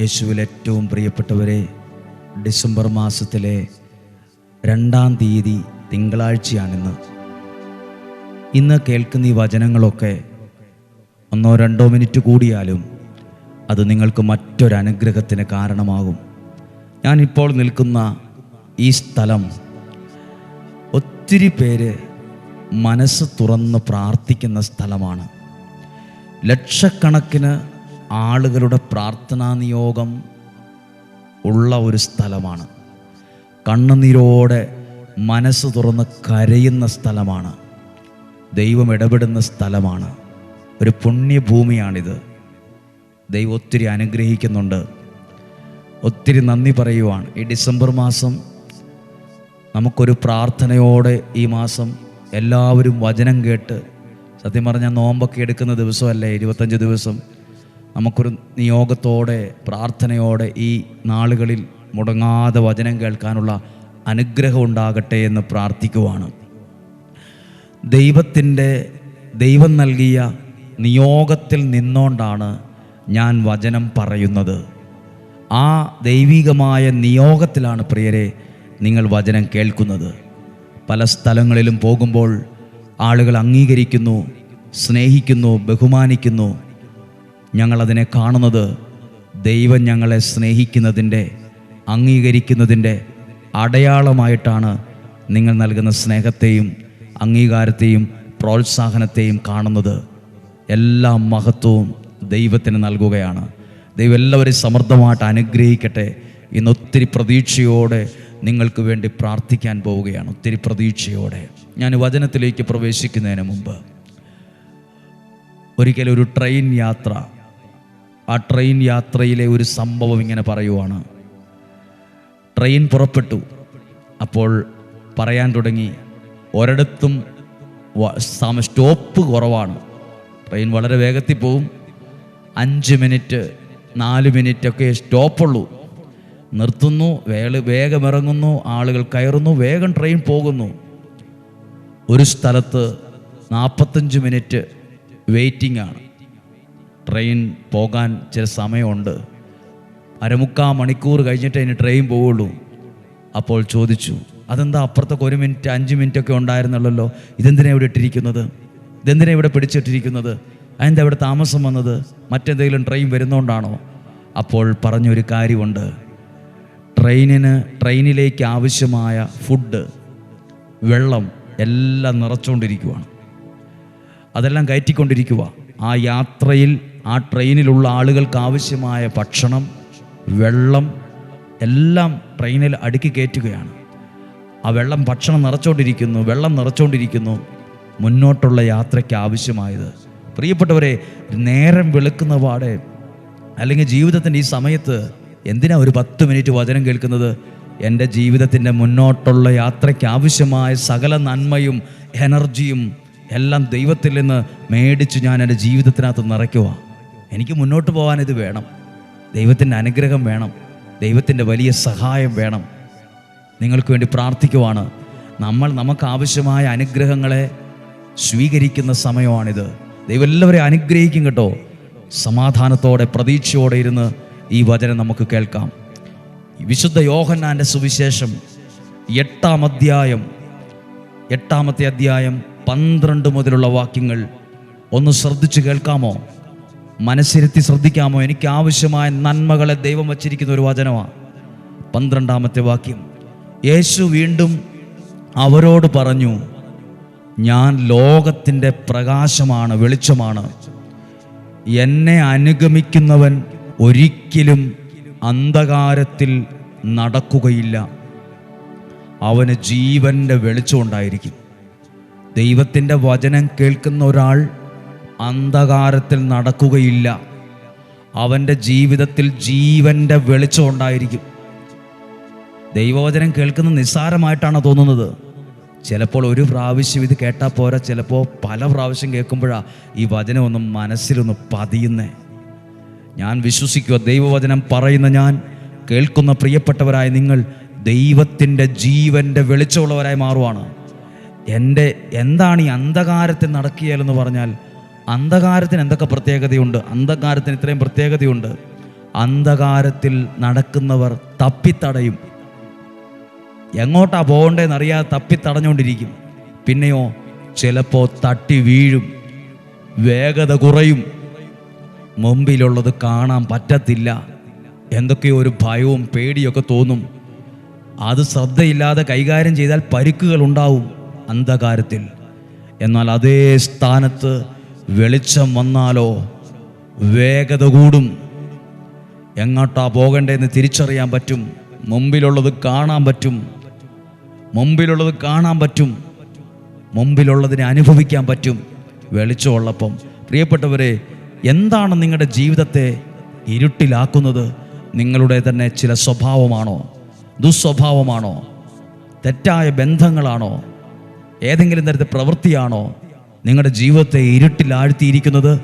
യേശുവിൽ ഏറ്റവും പ്രിയപ്പെട്ടവരെ ഡിസംബർ മാസത്തിലെ രണ്ടാം തീയതി തിങ്കളാഴ്ചയാണിന്ന്. ഇന്ന് കേൾക്കുന്ന ഈ വചനങ്ങളൊക്കെ ഒന്നോ രണ്ടോ മിനിറ്റ് കൂടിയാലും അത് നിങ്ങൾക്ക് മറ്റൊരനുഗ്രഹത്തിന് കാരണമാകും. ഞാനിപ്പോൾ നിൽക്കുന്ന ഈ സ്ഥലം ഒത്തിരി പേര് മനസ്സ് തുറന്ന് പ്രാർത്ഥിക്കുന്ന സ്ഥലമാണ്. ലക്ഷക്കണക്കിന് ആളുകളുടെ പ്രാർത്ഥനാ നിയോഗം ഉള്ള ഒരു സ്ഥലമാണ്. കണ്ണുനീരോടെ മനസ്സ് തുറന്ന് കരയുന്ന സ്ഥലമാണ്. ദൈവം ഇടപെടുന്ന സ്ഥലമാണ്. ഒരു പുണ്യഭൂമിയാണിത്. ദൈവം ഒത്തിരി അനുഗ്രഹിക്കുന്നുണ്ട്. ഒത്തിരി നന്ദി പറയുവാണ് ഈ ഡിസംബർ മാസം നമുക്കൊരു പ്രാർത്ഥനയോടെ ഈ മാസം എല്ലാവരും വചനം കേട്ട് സത്യം പറഞ്ഞാൽ നോമ്പൊക്കെ എടുക്കുന്ന ദിവസമല്ലേ ഇരുപത്തഞ്ച് ദിവസം നമുക്കൊരു നിയോഗത്തോടെ പ്രാർത്ഥനയോടെ ഈ നാളുകളിൽ മുടങ്ങാതെ വചനം കേൾക്കാനുള്ള അനുഗ്രഹം ഉണ്ടാകട്ടെ എന്ന് പ്രാർത്ഥിക്കുവാണ്. ദൈവത്തിന്റെ ദൈവം നൽകിയ നിയോഗത്തിൽ നിന്നുകൊണ്ടാണ് ഞാൻ വചനം പറയുന്നത്. ആ ദൈവികമായ നിയോഗത്തിലാണ് പ്രിയരെ നിങ്ങൾ വചനം കേൾക്കുന്നത്. പല സ്ഥലങ്ങളിലും പോകുമ്പോൾ ആളുകൾ അംഗീകരിക്കുന്നു സ്നേഹിക്കുന്നു ബഹുമാനിക്കുന്നു. ഞങ്ങളതിനെ കാണുന്നത് ദൈവം ഞങ്ങളെ സ്നേഹിക്കുന്നതിന്റെ അംഗീകരിക്കുന്നതിന്റെ അടയാളമായിട്ടാണ് നിങ്ങൾ നൽകുന്ന സ്നേഹത്തെയും അംഗീകാരത്തെയും പ്രോത്സാഹനത്തെയും കാണുന്നത്. എല്ലാ മഹത്വവും ദൈവത്തിന് നൽകുകയാണ്. ദൈവം എല്ലാവരെയും സമൃദ്ധമായിട്ട് അനുഗ്രഹിക്കട്ടെ. ഇന്ന് ഒത്തിരി പ്രതീക്ഷയോടെ നിങ്ങൾക്ക് വേണ്ടി പ്രാർത്ഥിക്കാൻ പോവുകയാണ്. ഒത്തിരി പ്രതീക്ഷയോടെ. ഞാൻ വചനത്തിലേക്ക് പ്രവേശിക്കുന്നതിന് മുമ്പ്. ഒരിക്കലും ഒരു ട്രെയിൻ യാത്ര ആ ട്രെയിൻ യാത്രയിലെ ഒരു സംഭവം ഇങ്ങനെ പറയുവാണ്. ട്രെയിൻ പുറപ്പെട്ടു. അപ്പോൾ പറയാൻ തുടങ്ങി ഒരിടത്തും സ്റ്റോപ്പ് കുറവാണ്. ട്രെയിൻ വളരെ വേഗത്തിൽ പോവും. അഞ്ച് മിനിറ്റ് നാല് മിനിറ്റ് ഒക്കെ സ്റ്റോപ്പുള്ളൂ. നിർത്തുന്നു വേൾ വേഗം ഇറങ്ങുന്നു ആളുകൾ കയറുന്നു വേഗം ട്രെയിൻ പോകുന്നു. ഒരു സ്ഥലത്ത് നാൽപ്പത്തഞ്ച് മിനിറ്റ് വെയിറ്റിംഗ് ആണ്. ട്രെയിൻ പോകാൻ ചില സമയമുണ്ട്. അരമുക്കാ മണിക്കൂർ കഴിഞ്ഞിട്ടേ ഇനി ട്രെയിൻ പോവുള്ളൂ. അപ്പോൾ ചോദിച്ചു അതെന്താ അപ്പുറത്തൊക്കെ ഒരു മിനിറ്റ് അഞ്ച് മിനിറ്റ് ഒക്കെ ഉണ്ടായിരുന്നുള്ളല്ലോ? ഇതെന്തിനാണ് ഇവിടെ ഇട്ടിരിക്കുന്നത്? ഇതെന്തിനാണ് ഇവിടെ പിടിച്ചിട്ടിരിക്കുന്നത്? അതെന്താ അവിടെ താമസം വന്നത്? മറ്റെന്തെങ്കിലും ട്രെയിൻ വരുന്നോണ്ടാണോ? അപ്പോൾ പറഞ്ഞൊരു കാര്യമുണ്ട്. ട്രെയിനിന് ട്രെയിനിലേക്ക് ആവശ്യമായ ഫുഡ് വെള്ളം എല്ലാം നിറച്ചുകൊണ്ടിരിക്കുവാണ് അതെല്ലാം കയറ്റിക്കൊണ്ടിരിക്കുക ആ യാത്രയിൽ ആ ട്രെയിനിലുള്ള ആളുകൾക്ക് ആവശ്യമായ ഭക്ഷണം വെള്ളം എല്ലാം ട്രെയിനിൽ അടുക്കി കയറ്റുകയാണ്. ആ വെള്ളം ഭക്ഷണം നിറച്ചുകൊണ്ടിരിക്കുന്നു വെള്ളം നിറച്ചുകൊണ്ടിരിക്കുന്നു മുന്നോട്ടുള്ള യാത്രയ്ക്ക് ആവശ്യമായത്. പ്രിയപ്പെട്ടവരെ നേരം വെളുക്കുന്ന പാടെ അല്ലെങ്കിൽ ജീവിതത്തിന്റെ ഈ സമയത്ത് എന്തിനാ ഒരു പത്ത് മിനിറ്റ് വചനം കേൾക്കുന്നത്? എന്റെ ജീവിതത്തിന്റെ മുന്നോട്ടുള്ള യാത്രയ്ക്ക് ആവശ്യമായ സകല നന്മയും എനർജിയും എല്ലാം ദൈവത്തിൽ നിന്ന് മേടിച്ച് ഞാൻ എന്റെ ജീവിതത്തിനകത്ത് നിറയ്ക്കുക എനിക്ക് മുന്നോട്ട് പോകാൻ ഇത് വേണം. ദൈവത്തിന്റെ അനുഗ്രഹം വേണം. ദൈവത്തിന്റെ വലിയ സഹായം വേണം. നിങ്ങൾക്ക് വേണ്ടി പ്രാർത്ഥിക്കുവാണ്. നമ്മൾ നമുക്ക് ആവശ്യമായ അനുഗ്രഹങ്ങളെ സ്വീകരിക്കുന്ന സമയമാണിത്. ദൈവം എല്ലാവരെയും അനുഗ്രഹിക്കും കേട്ടോ. സമാധാനത്തോടെ പ്രതീക്ഷയോടെ ഇരുന്ന് ഈ വചനം നമുക്ക് കേൾക്കാം. വിശുദ്ധ യോഹന്നാന്റെ സുവിശേഷം എട്ടാം അധ്യായം എട്ടാമത്തെ അധ്യായം പന്ത്രണ്ട് മുതലുള്ള വാക്യങ്ങൾ ഒന്ന് ശ്രദ്ധിച്ചു കേൾക്കാമോ? മനസ്സിരുത്തി ശ്രദ്ധിക്കാമോ? എനിക്ക് ആവശ്യമായ നന്മകളെ ദൈവം വച്ചിരിക്കുന്ന ഒരു വചനമാണ്. പന്ത്രണ്ടാമത്തെ വാക്യം. യേശു വീണ്ടും അവരോട് പറഞ്ഞു ഞാൻ ലോകത്തിന്റെ പ്രകാശമാണ് വെളിച്ചമാണ്. എന്നെ അനുഗമിക്കുന്നവൻ ഒരിക്കലും അന്ധകാരത്തിൽ നടക്കുകയില്ല. അവന് ജീവന്റെ വെളിച്ചമുണ്ടായിരിക്കും ദൈവത്തിന്റെ വചനം കേൾക്കുന്ന ഒരാൾ അന്ധകാരത്തിൽ നടക്കുകയില്ല. അവന്റെ ജീവിതത്തിൽ ജീവന്റെ വെളിച്ചം ഉണ്ടായിരിക്കും. ദൈവവചനം കേൾക്കുന്ന നിസ്സാരമായിട്ടാണ് തോന്നുന്നത്. ചിലപ്പോൾ ഒരു പ്രാവശ്യം ഇത് കേട്ടാൽ പോരാ ചിലപ്പോൾ പല പ്രാവശ്യം കേൾക്കുമ്പോഴാണ് ഈ വചനം ഒന്ന് മനസ്സിലൊന്ന് പതിയുന്നേ. ഞാൻ വിശ്വസിക്കുക ദൈവവചനം പറയുന്ന ഞാൻ കേൾക്കുന്ന പ്രിയപ്പെട്ടവരായ നിങ്ങൾ ദൈവത്തിന്റെ ജീവന്റെ വെളിച്ചമുള്ളവരായി മാറുവാണ്. എന്റെ എന്താണ് ഈ അന്ധകാരത്തിൽ നടക്കിയാലെന്ന് പറഞ്ഞാൽ അന്ധകാരത്തിന് എന്തൊക്കെ പ്രത്യേകതയുണ്ട്? അന്ധകാരത്തിന് ഇത്രയും പ്രത്യേകതയുണ്ട്. അന്ധകാരത്തിൽ നടക്കുന്നവർ തപ്പിത്തടയും. എങ്ങോട്ടാ പോകണ്ടേന്ന് അറിയാതെ തപ്പിത്തടഞ്ഞുകൊണ്ടിരിക്കും. പിന്നെയോ ചിലപ്പോൾ തട്ടി വീഴും. വേഗത കുറയും. മുമ്പിലുള്ളത് കാണാൻ പറ്റത്തില്ല. എന്തൊക്കെയോ ഒരു ഭയവും പേടിയൊക്കെ തോന്നും. അത് ശ്രദ്ധയില്ലാതെ കൈകാര്യം ചെയ്താൽ പരിക്കുകൾ ഉണ്ടാവും അന്ധകാരത്തിൽ. എന്നാൽ അതേ സ്ഥാനത്ത് വെളിച്ചം വന്നാലോ വേഗത കൂടും. എങ്ങോട്ടാ പോകണ്ടേന്ന് തിരിച്ചറിയാൻ പറ്റും. മുമ്പിലുള്ളത് കാണാൻ പറ്റും. മുമ്പിലുള്ളത് കാണാൻ പറ്റും. മുമ്പിലുള്ളതിനെ അനുഭവിക്കാൻ പറ്റും. വെളിച്ചമുള്ളപ്പം. പ്രിയപ്പെട്ടവരെ എന്താണ് നിങ്ങളുടെ ജീവിതത്തെ ഇരുട്ടിലാക്കുന്നത്? നിങ്ങളുടെ തന്നെ ചില സ്വഭാവമാണോ? ദുസ്വഭാവമാണോ? തെറ്റായ ബന്ധങ്ങളാണോ? ഏതെങ്കിലും തരത്തിൽ പ്രവൃത്തിയാണോ? നിങ്ങളുടെ ജീവിതത്തെ ഇരുട്ടിലാഴ്ത്തിയിരിക്കുന്നത്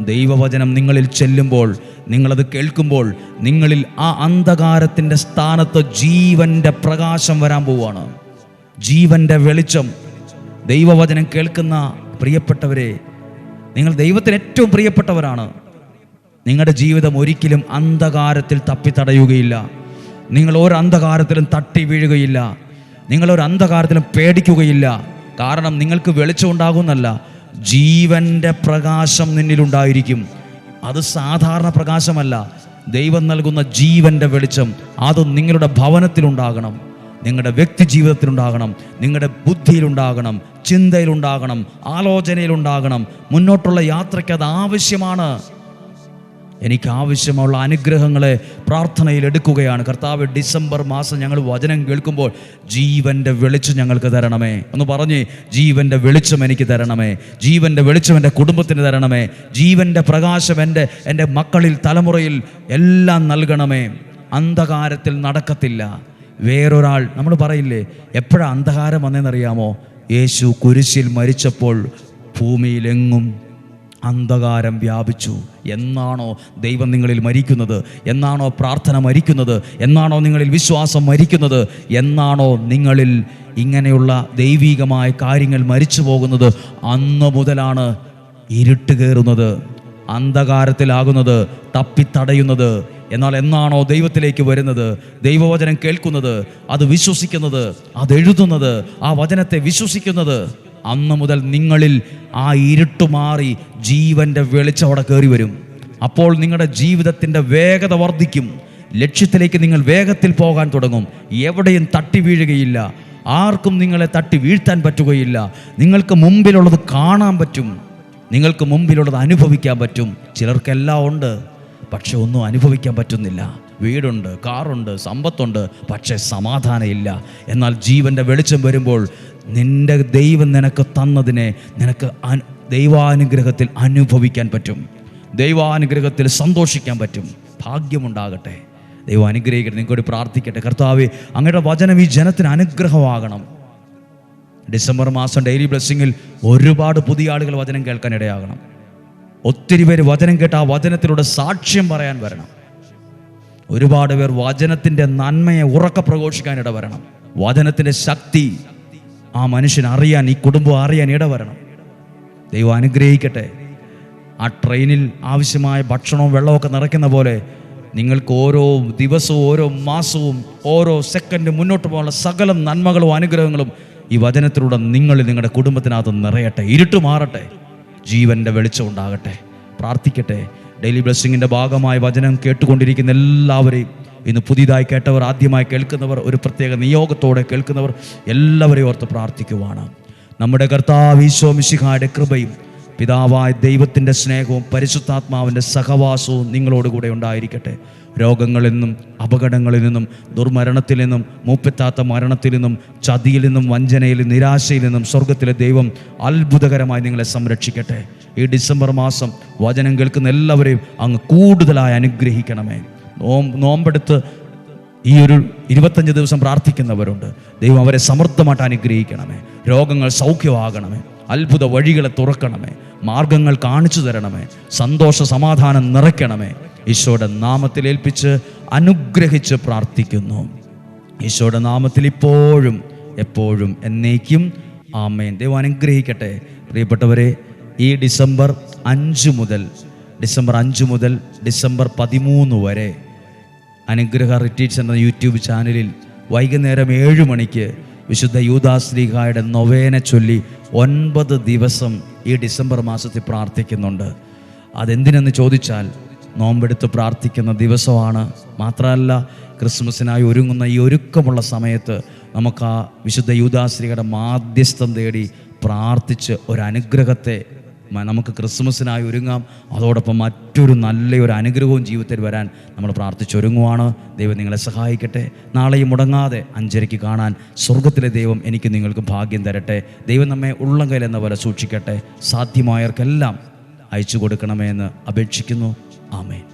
ദൈവവചനം നിങ്ങളിൽ ചെല്ലുമ്പോൾ നിങ്ങളത് കേൾക്കുമ്പോൾ നിങ്ങളിൽ ആ അന്ധകാരത്തിന്റെ സ്ഥാനത്ത് ജീവന്റെ പ്രകാശം വരാൻ പോവുകയാണ്. ജീവന്റെ വെളിച്ചം. ദൈവവചനം കേൾക്കുന്ന പ്രിയപ്പെട്ടവരെ നിങ്ങൾ ദൈവത്തിന് ഏറ്റവും പ്രിയപ്പെട്ടവരാണ്. നിങ്ങളുടെ ജീവിതം ഒരിക്കലും അന്ധകാരത്തിൽ തപ്പിത്തടയുകയില്ല. നിങ്ങൾ ഒരു അന്ധകാരത്തിലും തട്ടി വീഴുകയില്ല. നിങ്ങൾ ഒരു അന്ധകാരത്തിലും പേടിക്കുകയില്ല. കാരണം നിങ്ങൾക്ക് വെളിച്ചം ഉണ്ടാകുന്നല്ല. പ്രകാശം നിന്നിലുണ്ടായിരിക്കും അത് സാധാരണ പ്രകാശമല്ല. ദൈവം നൽകുന്ന ജീവന്റെ വെളിച്ചം അത് നിങ്ങളുടെ ഭവനത്തിലുണ്ടാകണം നിങ്ങളുടെ വ്യക്തി ജീവിതത്തിലുണ്ടാകണം നിങ്ങളുടെ ബുദ്ധിയിലുണ്ടാകണം ചിന്തയിലുണ്ടാകണം ആലോചനയിലുണ്ടാകണം മുന്നോട്ടുള്ള യാത്രയ്ക്ക് അത് ആവശ്യമാണ്. എനിക്ക് ആവശ്യമുള്ള അനുഗ്രഹങ്ങളെ പ്രാർത്ഥനയിൽ എടുക്കുകയാണ്. കർത്താവ് ഡിസംബർ മാസം ഞങ്ങൾ വചനം കേൾക്കുമ്പോൾ ജീവന്റെ വെളിച്ചം ഞങ്ങൾക്ക് തരണമേ. ഒന്ന് പറഞ്ഞ് ജീവന്റെ വെളിച്ചം എനിക്ക് തരണമേ. ജീവന്റെ വെളിച്ചം എന്റെ കുടുംബത്തിന് തരണമേ. ജീവന്റെ പ്രകാശം എന്റെ എന്റെ മക്കളിൽ തലമുറയിൽ എല്ലാം നൽകണമേ. അന്ധകാരത്തിൽ നടക്കത്തില്ല. വേറൊരാൾ നമ്മൾ പറയില്ലേ എപ്പോഴാണ് അന്ധകാരം വന്നതെന്നറിയാമോ യേശു കുരിശിൽ മരിച്ചപ്പോൾ ഭൂമിയിലെങ്ങും അന്ധകാരം വ്യാപിച്ചു. എന്നാണോ ദൈവം നിങ്ങളിൽ മരിക്കുന്നത്? എന്നാണോ പ്രാർത്ഥന മരിക്കുന്നത്? എന്നാണോ നിങ്ങളിൽ വിശ്വാസം മരിക്കുന്നത്? എന്നാണോ നിങ്ങളിൽ ഇങ്ങനെയുള്ള ദൈവീകമായ കാര്യങ്ങൾ മരിച്ചു പോകുന്നത്? അന്ന് മുതലാണ് ഇരുട്ട് കയറുന്നത് അന്ധകാരത്തിലാകുന്നത് തപ്പിത്തടയുന്നത്. എന്നാൽ എന്നാണോ ദൈവത്തിലേക്ക് വരുന്നത്? ദൈവവചനം കേൾക്കുന്നത് അത് വിശ്വസിക്കുന്നത് അതെഴുതുന്നത് ആ വചനത്തെ വിശ്വസിക്കുന്നത്. അന്ന് മുതൽ നിങ്ങളിൽ ആ ഇരുട്ട് മാറി ജീവന്റെ വെളിച്ചം അവിടെ കയറി വരും. അപ്പോൾ നിങ്ങളുടെ ജീവിതത്തിന്റെ വേഗത വർദ്ധിക്കും. ലക്ഷ്യത്തിലേക്ക് നിങ്ങൾ വേഗത്തിൽ പോകാൻ തുടങ്ങും. എവിടെയും തട്ടി വീഴുകയില്ല. ആർക്കും നിങ്ങളെ തട്ടി വീഴ്ത്താൻ പറ്റുകയില്ല. നിങ്ങൾക്ക് മുമ്പിലുള്ളത് കാണാൻ പറ്റും. നിങ്ങൾക്ക് മുമ്പിലുള്ളത് അനുഭവിക്കാൻ പറ്റും. ചിലർക്കെല്ലാം ഉണ്ട്. പക്ഷെ ഒന്നും അനുഭവിക്കാൻ പറ്റുന്നില്ല. വീടുണ്ട് കാറുണ്ട് സമ്പത്തുണ്ട് പക്ഷേ സമാധാനമില്ല. എന്നാൽ ജീവന്റെ വെളിച്ചം വരുമ്പോൾ നിന്റെ ദൈവം നിനക്ക് തന്നതിനെ നിനക്ക് ദൈവാനുഗ്രഹത്തിൽ അനുഭവിക്കാൻ പറ്റും. ദൈവാനുഗ്രഹത്തിൽ സന്തോഷിക്കാൻ പറ്റും. ഭാഗ്യമുണ്ടാകട്ടെ. ദൈവം അനുഗ്രഹിക്കട്ടെ നിങ്ങൾക്കൊരു പ്രാർത്ഥിക്കട്ടെ. കർത്താവ് അങ്ങയുടെ വചനം ഈ ജനത്തിന് അനുഗ്രഹമാകണം. ഡിസംബർ മാസം ഡെയിലി ബ്ലെസ്സിങ്ങിൽ ഒരുപാട് പുതിയ ആളുകൾ വചനം കേൾക്കാൻ ഇടയാകണം. ഒത്തിരി പേര് വചനം കേട്ട് ആ വചനത്തിലൂടെ സാക്ഷ്യം പറയാൻ വരണം. ഒരുപാട് പേർ വചനത്തിന്റെ നന്മയെ ഉറക്ക പ്രഘോഷിക്കാൻ ഇടവരണം. വചനത്തിന്റെ ശക്തി ആ മനുഷ്യൻ അറിയാൻ ഈ കുടുംബം അറിയാൻ ഇടവരണം. ദൈവം അനുഗ്രഹിക്കട്ടെ. ആ ട്രെയിനിൽ ആവശ്യമായ ഭക്ഷണവും വെള്ളമൊക്കെ നിറയ്ക്കുന്ന പോലെ നിങ്ങൾക്ക് ഓരോ ദിവസവും ഓരോ മാസവും ഓരോ സെക്കൻഡ് മുന്നോട്ട് പോകാനുള്ള സകല നന്മകളും അനുഗ്രഹങ്ങളും ഈ വചനത്തിലൂടെ നിങ്ങൾ നിങ്ങളുടെ കുടുംബത്തിനകത്ത് നിറയട്ടെ. ഇരുട്ട് മാറട്ടെ. ജീവന്റെ വെളിച്ചം ഉണ്ടാകട്ടെ. പ്രാർത്ഥിക്കട്ടെ. ഡെയിലി ബ്ലെസ്സിങ്ങിന്റെ ഭാഗമായി വചനം കേട്ടുകൊണ്ടിരിക്കുന്ന എല്ലാവരെയും ഇന്ന് പുതിയതായി കേട്ടവർ ആദ്യമായി കേൾക്കുന്നവർ ഒരു പ്രത്യേക നിയോഗത്തോടെ കേൾക്കുന്നവർ എല്ലാവരെയും ഓർത്ത് പ്രാർത്ഥിക്കുവാണ്. നമ്മുടെ കർത്താവ് ഈശോ മിശിഹായുടെ കൃപയും പിതാവായ ദൈവത്തിന്റെ സ്നേഹവും പരിശുദ്ധാത്മാവിന്റെ സഹവാസവും നിങ്ങളോടുകൂടെ ഉണ്ടായിരിക്കട്ടെ. രോഗങ്ങളിൽ നിന്നും അപകടങ്ങളിൽ നിന്നും ദുർമരണത്തിൽ നിന്നും മൂപ്പെത്താത്ത മരണത്തിൽ നിന്നും ചതിയിൽ നിന്നും വഞ്ചനയിൽ നിരാശയിൽ നിന്നും സ്വർഗത്തിലെ ദൈവം അത്ഭുതകരമായി നിങ്ങളെ സംരക്ഷിക്കട്ടെ. ഈ ഡിസംബർ മാസം വചനം കേൾക്കുന്ന എല്ലാവരെയും അങ്ങ് കൂടുതലായി അനുഗ്രഹിക്കണമേ. നോം നോമ്പെടുത്ത് ഈ ഒരു ഇരുപത്തഞ്ച് ദിവസം പ്രാർത്ഥിക്കുന്നവരുണ്ട്. ദൈവം അവരെ സമൃദ്ധമായിട്ട് അനുഗ്രഹിക്കണമേ. രോഗങ്ങൾ സൗഖ്യമാകണമേ. അത്ഭുത വഴികളെ തുറക്കണമേ. മാർഗങ്ങൾ കാണിച്ചു തരണമേ. സന്തോഷ സമാധാനം നിറയ്ക്കണമേ. ഈശോയുടെ നാമത്തിൽ ഏൽപ്പിച്ച് അനുഗ്രഹിച്ച് പ്രാർത്ഥിക്കുന്നു. ഈശോയുടെ നാമത്തിൽ ഇപ്പോഴും എപ്പോഴും എന്നേക്കും ആമേൻ. ദൈവം അനുഗ്രഹിക്കട്ടെ. പ്രിയപ്പെട്ടവരെ ഈ ഡിസംബർ അഞ്ച് മുതൽ ഡിസംബർ അഞ്ച് മുതൽ ഡിസംബർ പതിമൂന്ന് വരെ അനുഗ്രഹ റിട്രീറ്റ്സ് എന്ന യൂട്യൂബ് ചാനലിൽ വൈകുന്നേരം ഏഴ് മണിക്ക് വിശുദ്ധ യൂദാശ്രീഹായുടെ നൊവേനെ ചൊല്ലി ഒൻപത് ദിവസം ഈ ഡിസംബർ മാസത്തിൽ പ്രാർത്ഥിക്കുന്നുണ്ട്. അതെന്തിനെന്ന് ചോദിച്ചാൽ നോമ്പെടുത്ത് പ്രാർത്ഥിക്കുന്ന ദിവസമാണ്. മാത്രമല്ല ക്രിസ്മസിനായി ഒരുങ്ങുന്ന ഈ ഒരുക്കമുള്ള സമയത്ത് നമുക്ക് ആ വിശുദ്ധ യൂദാശ്രീയുടെ മാധ്യസ്ഥം തേടി പ്രാർത്ഥിച്ച് ഒരു അനുഗ്രഹത്തെ നമുക്ക് ക്രിസ്മസിനായി ഒരുങ്ങാം. അതോടൊപ്പം മറ്റൊരു നല്ലൊരു അനുഗ്രഹവും ജീവിതത്തിൽ വരാൻ നമ്മൾ പ്രാർത്ഥിച്ചൊരുങ്ങുവാണ്. ദൈവം നിങ്ങളെ സഹായിക്കട്ടെ. നാളെയും മുടങ്ങാതെ അഞ്ചരയ്ക്ക് കാണാൻ സ്വർഗത്തിലെ ദൈവം എനിക്ക് നിങ്ങൾക്ക് ഭാഗ്യം തരട്ടെ. ദൈവം നമ്മെ ഉള്ളം എന്ന പോലെ സൂക്ഷിക്കട്ടെ. സാധ്യമായവർക്കെല്ലാം അയച്ചു കൊടുക്കണമേ എന്ന് അപേക്ഷിക്കുന്നു. ആമേൻ.